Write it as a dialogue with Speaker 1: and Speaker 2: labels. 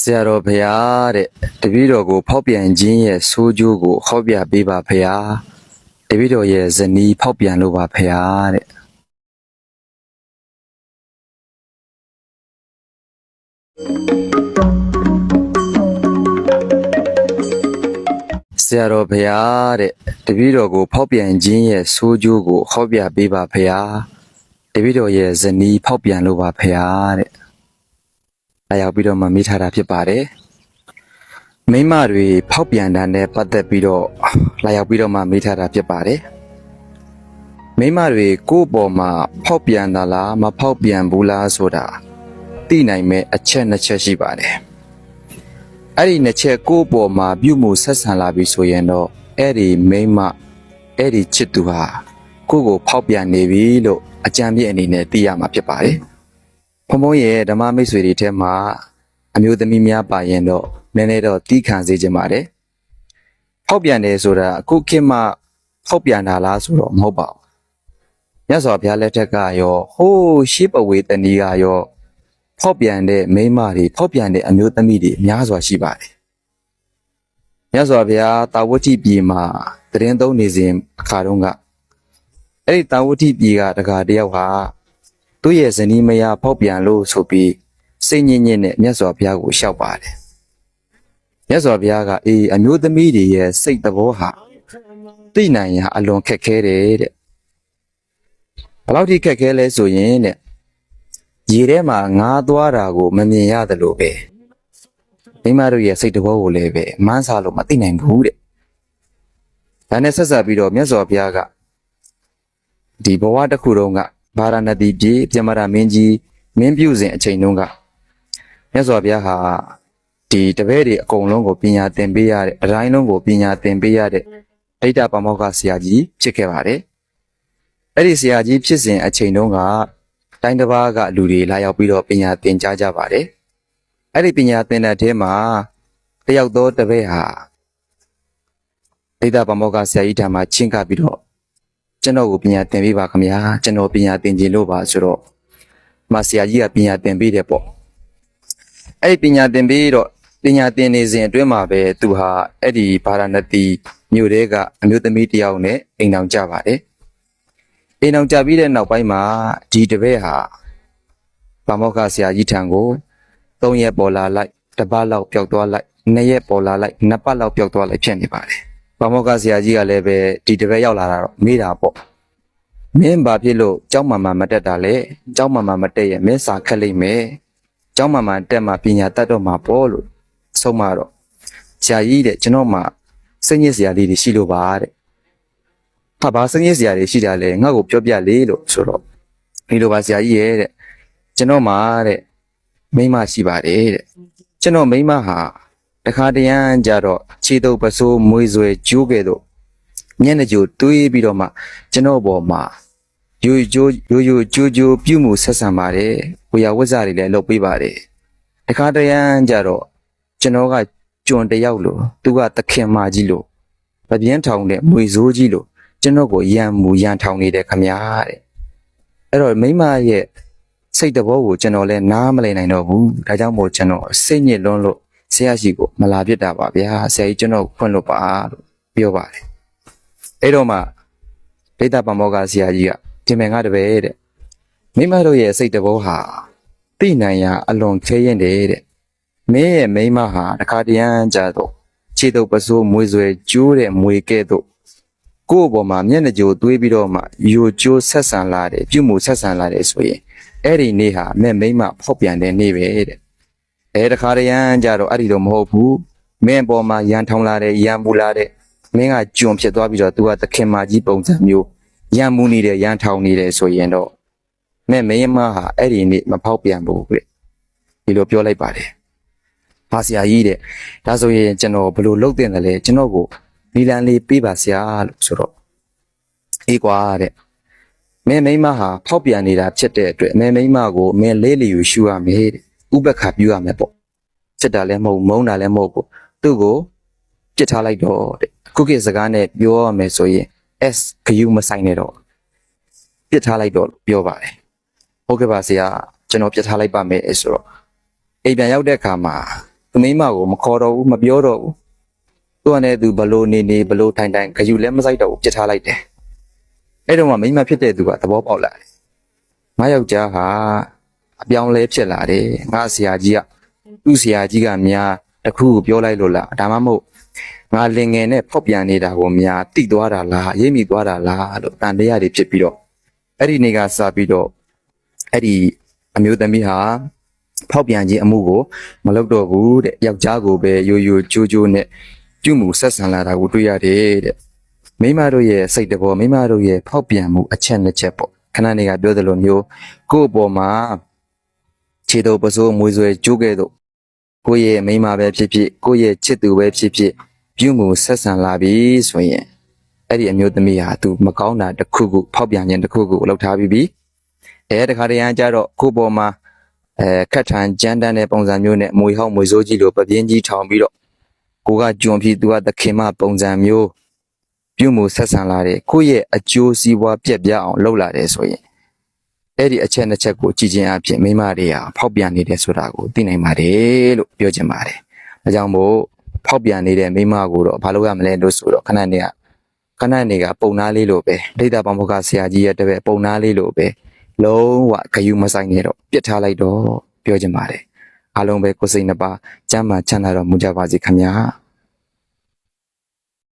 Speaker 1: ဆရာတော်ဖရာတဲ့တပည့်တော်ကို ဖောက်ပြန်ခြင်းရဲ့ဆိုးကျိုးကိုဟောပြပေးပါဖရာတပည့်တော်ရဲ့ဇနီးဖောက်ပြန်လို့ပါဖရာတဲ့ဆရာတော်ဖရာတဲ့တပည့်တော်ကို ဖောက်ပြန်ခြင်းရဲ့ဆိုးကျိုးကိုဟောပြပေးပါဖရာတပည့်တော်ရဲ့ဇနီးဖောက်ပြန်လို့ပါဖရာတဲ့ လာရောက်ပြီးတော့မှမိထားတာဖြစ်ပါတယ်။မိန်းမတွေဖောက်ပြန်တာနဲ့ပတ်သက်ပြီးတော့လာရောက်ပြီးတော့မှမိထားတာဖြစ်ပါတယ်။မိန်းမတွေကိုယ့်ပေါ်မှာဖောက်ပြန်တာလားမဖောက်ပြန်ဘူးလားဆိုတာသိနိုင်မဲ့အချက်နှစ်ချက်ရှိပါတယ်။အဲ့ဒီနှစ်ချက်ကိုယ့်ပေါ်မှာပြုမှုဆက်ဆံလာပြီဆိုရင်တော့အဲ့ဒီမိန်းမအဲ့ဒီချစ်သူဟာကိုယ့်ကိုဖောက်ပြန်နေပြီလို့အကြံပြအနေနဲ့သိရမှာဖြစ်ပါတယ်။ ဖုံဖုံရဲ့ဓမ္မမိတ်ဆွေတွေထဲမှာအမျိုးသမီးများပါရင်တော့နည်းနည်းတော့တီးခံစေချင်ပါတယ်။ဖောက်ပြန်တယ်ဆိုတာအခုခေတ်မှဖောက်ပြန်တာလားဆိုတော့မဟုတ်ပါဘူး။မြတ်စွာဘုရားလက်ထက်ကရောဟိုးရှေးပဝေတဏီကရောဖောက်ပြန်တဲ့မိန်းမတွေဖောက်ပြန်တဲ့အမျိုးသမီးတွေအများစွာရှိပါတယ်။မြတ်စွာဘုရားတာဝတိပြည်မှာတရင်သုံးနေစဉ်အခါတုန်းကအဲ့ဒီတာဝတိပြည်ကတကာတယောက်ဟာ သူ့ရဲ့ဇနီးမယားဖောက်ပြန်လို့ဆိုပြီးစိတ်ညစ်ညစ်နဲ့မြတ်စွာဘုရားကိုလျှောက်ပါတယ်မြတ်စွာဘုရားကအေးအမျိုးသမီးတွေရဲ့စိတ်သဘောဟာသိနိုင်ရအလွန်ခက်ခဲတယ်တဲ့ဘယ်လောက်ထိခက်ခဲလဲဆိုရင်တဲ့ရေထဲမှာငါးသွားတာကို မမြင်ရတယ်လို့ပဲမိမတို့ရဲ့စိတ်သဘောကိုလည်းပဲမန်းစားလို့မသိနိုင်ဘူးတဲ့ဒါနဲ့ဆက်ဆက်ပြီးတော့မြတ်စွာဘုရားကဒီဘဝတစ်ခုလုံးက ဗာရာဏသီပြည်ပြမရမင်းကြီးမင်းပြုစဉ်အချိန်တုန်းကမြတ်စွာဘုရားဟာဒီတပည့်တွေအကုန်လုံးကိုပညာသင်ပေးရတဲ့အတိုင်းလုံးကိုပညာသင်ပေးရတဲ့ဒိဋ္ဌပမောက္ခဆရာကြီးဖြစ်ခဲ့ပါတယ်။အဲ့ဒီဆရာကြီးဖြစ်စဉ်အချိန်တုန်းကတိုင်းတစ်ပါးကလူတွေလာရောက်ပြီးတော့ပညာသင်ကြားကြပါတယ်။အဲ့ဒီပညာသင်တဲ့အထဲမှာတယောက်သောတပည့်ဟာဒိဋ္ဌပမောက္ခဆရာကြီးထံမှာချင်းကပ်ပြီးတော့ ကျွန်တော်ကိုပညာသင်ပေးပါခင်ဗျာကျွန်တော်ပညာသင်ခြင်းလို့ပါဆိုတော့မဆရာကြီးကပညာသင်ပေးတယ်ပေါ့အဲ့ဒီပညာသင်ပေးတော့ပညာသင်နေစဉ်အတွင်းမှာပဲသူဟာအဲ့ဒီဗာရာဏသီမြို့တဲကအမျိုးသမီးတစ်ယောက်နဲ့အိမ်အောင်ကြပါတယ်အိမ်အောင်ကြပြီးတဲ့နောက်ပိုင်းမှာဒီတပည့်ဟာဗမောက္ခဆရာကြီးထံကို၃ရက်ပေါ်လာလိုက်တစ်ပတ်လောက်ပျောက်သွားလိုက်နှစ်ရက်ပေါ်လာလိုက်နှစ်ပတ်လောက်ပျောက်သွားလိုက်ဖြစ်နေပါတယ် ဘာမောကဆရာကြီးကလည်းပဲဒီတပည့်ရောက်လာတာတော့မေးတာပေါ့မင်းဘာဖြစ်လို့ကျောင်းမာမာမတက်တာလဲကျောင်းမာမာမတက်ရင်မင်းစာခက်လိမ့်မယ်ကျောင်းမာမာတက်မှပညာတတ်တော့မှာပေါ့လို့ဆုံးမတော့ဆရာကြီးတဲ့ကျွန်တော်မှစိတ်ညစ်စရာလေးတွေရှိလို့ပါတဲ့ဟာဘာစိတ်ညစ်စရာတွေရှိတာလဲငါ့ကိုပြောပြလေလို့ဆိုတော့ဒီလိုပါဆရာကြီးရဲ့တဲ့ကျွန်တော်မှတဲ့မိမရှိပါတယ်တဲ့ကျွန်တော်မိမဟာ တခါတရံကြတော့ခြေတုပ်ပစိုးမွေးဆွဲကျိုးခဲ့တော့မျက်နှာကြိုတွေးပြီးတော့မှကျွန်တော်ဘော်မှာယူကျိုးယူယူကျိုးကျိုးပြုမှုဆက်ဆံပါတယ်ဝေယဝဇ္ဇတွေလည်းလုပ်ပေးပါတယ်တခါတရံကြတော့ကျွန်တော်ကကြွန်တယောက်လို့သူကသခင်မကြီးလို့ပပြင်းထောင်တဲ့မွေစိုးကြီးလို့ကျွန်တော်ကိုရံမူရံထောင်နေတယ်ခမညာတဲ့အဲ့တော့မိမရဲ့စိတ်တဘောကိုကျွန်တော်လည်းနားမလည်နိုင်တော့ဘူးဒါကြောင့်မို့ကျွန်တော်စိတ်ညစ်လွန်းလို့ ဆရာရှိကိုမလာပြစ်တာပါဗျာဆရာကြီးကျွန်တော်ခွင့်လို့ပါလို့ပြောပါတယ်အဲ့တော့မှဒိဋ္ဌပမောကဆရာကြီးကဒီမင်္ဂတပည့်တဲ့မိမတို့ရဲ့စိတ်တဘောဟာသိနိုင်ရအလွန်ခဲရင်တယ်တဲ့မင်းရဲ့မိမဟာတခါတရံကြတော့ခြေတုပ်ပစိုးမွေဆွဲကျိုးတဲ့မွေကဲ့သို့ကိုယ့်အပေါ်မှာမျက်နှာကြိုတွေးပြီးတော့မှယိုကျိုးဆက်ဆံလာတယ်ပြုမှုဆက်ဆံလာတယ်ဆိုရင်အဲ့ဒီနေ့ဟာမဲ့မိမဖောက်ပြန်တဲ့နေ့ပဲတဲ့ အဲတခါတရံကြတော့အဲ့ဒီတော့မဟုတ်ဘူးမင်းအပေါ်မှာရန်ထောင်လာတဲ့ရန်မူလာတဲ့မင်းကကြုံဖြစ်သွားပြီးတော့ तू ကသခင်မကြီးပုံစံမျိုးရန်မူနေတယ်ရန်ထောင်နေတယ်ဆိုရင်တော့မင်းမင်းမဟာအဲ့ဒီနေ့မဖောက်ပြန်ဘူးတဲ့ဒီလိုပြောလိုက်ပါတယ်ဟာဆရာကြီးတဲ့ဒါဆိုရင်ကျွန်တော်ဘယ်လိုလုပ်တင်တယ်လဲကျွန်တော်ကိုနီလန်လေးပေးပါဆရာလို့ဆိုတော့အေးကွာတဲ့မင်းမိန်းမဟာဖောက်ပြန်နေတာဖြစ်တဲ့အတွက်မင်းမိန်းမကိုမင်းလေးလီယူရှူရမယ်တဲ့ ဥပက္ခပြုရမယ်ပေါ့စစ်တာလည်းမဟုတ်မုန်းတာလည်းမဟုတ်ဘူးသူ့ကိုပြစ်ထားလိုက်တော့တဲ့ခုခေတ်စကားနဲ့ပြောရမယ်ဆိုရင် S ဂယူမဆိုင်နဲ့တော့ပြစ်ထားလိုက်တော့လို့ပြောပါတယ်ဟုတ်ကဲ့ပါဆရာကျွန်တော်ပြစ်ထားလိုက်ပါမယ်ဆိုတော့အိမ်ပြန်ရောက်တဲ့အခါမှာသူမိန်းမကိုမခေါ်တော့ဘူးမပြောတော့ဘူးသူကလည်းသူဘလို့နေနေဘလို့ထိုင်ထိုင်ဂယူလည်းမဆိုင်တော့ဘူးပြစ်ထားလိုက်တယ်အဲ့တော့မှမိန်းမဖြစ်တဲ့သူကသဘောပေါက်လာတယ်ငါယောက်ျားဟာ အပြောင်းလဲဖြစ်လာတယ်ငါဆရာကြီးကသူ့ဆရာကြီးကများတစ်ခုကိုပြောလိုက်လို့လားဒါမှမဟုတ်ငါလင်ငယ်နဲ့ဖောက်ပြန်နေတာကိုများတိသွားတာလားရိပ်မိသွားတာလားလို့တန်တရားတွေဖြစ်ပြီးတော့အဲ့ဒီနေ့ကစပြီးတော့အဲ့ဒီအမျိုးသမီးဟာဖောက်ပြန်ခြင်းအမှုကိုမလုပ်တော့ဘူးတဲ့ယောက်ျားကိုပဲရိုးရိုးကြိုးကြိုးနဲ့ပြုမှုဆက်ဆံလာတာကိုတွေ့ရတယ်တဲ့မိန်းမတို့ရဲ့စိတ်တဘောမိန်းမတို့ရဲ့ဖောက်ပြန်မှုအချက်နှစ်ချက်ပေါ့ခဏနေကပြောသလိုမျိုးကိုယ့်အပေါ်မှာ ခြေတော်ပစိုးမွေးဆွဲကြိုးခဲ့တော့ကိုယ့်ရဲ့မိန်းမပဲဖြစ်ဖြစ်ကိုယ့်ရဲ့ချစ်သူပဲဖြစ်ဖြစ်ပြုမှုဆက်ဆံလာပြီဆိုရင်အဲ့ဒီအမျိုးသမီးဟာသူမကောင်းတာတစ်ခုခုဖောက်ပြန်ခြင်းတစ်ခုခုကိုလုပ်ထားပြီးပြီအဲတခါတရံကျတော့ကိုယ့်ပေါ်မှာအဲခက်ထန်ကြမ်းတမ်းတဲ့ပုံစံမျိုးနဲ့မွေဟောက်မွေစိုးကြီးလိုပပြင်းကြီးထောင်ပြီးတော့ကိုကကြုံပြီးသူကသခင်မပုံစံမျိုးပြုမှုဆက်ဆံလာတယ်ကိုယ့်ရဲ့အကျိုးစီးပွားပြက်ပြားအောင်လုပ်လာတယ်ဆိုရင် အဲ့ဒီအချက်နှစ်ချက်ကိုကြည်ချင်းအဖြစ်မိမတွေဟာဖောက်ပြန်နေတယ်ဆိုတာကိုသိနိုင်ပါတယ်လို့ပြောချင်ပါတယ်။ဒါကြောင့်မို့ဖောက်ပြန်နေတဲ့မိမကိုတော့ဘာလို့ရမလဲလို့ဆိုတော့ခဏနေကခဏနေကပုံနာလေးလိုပဲဒိဋ္ဌပံဖုခဆရာကြီးရဲ့တပည့်ပုံနာလေးလိုပဲလုံးဝဂယုမဆိုင်နေတော့ပြစ်ထားလိုက်တော့ပြောချင်ပါတယ်။အားလုံးပဲကိုယ်စိတ်နှစ်ပါးကျမ်းမာချမ်းသာတော်မူကြပါစေခင်ဗျာ။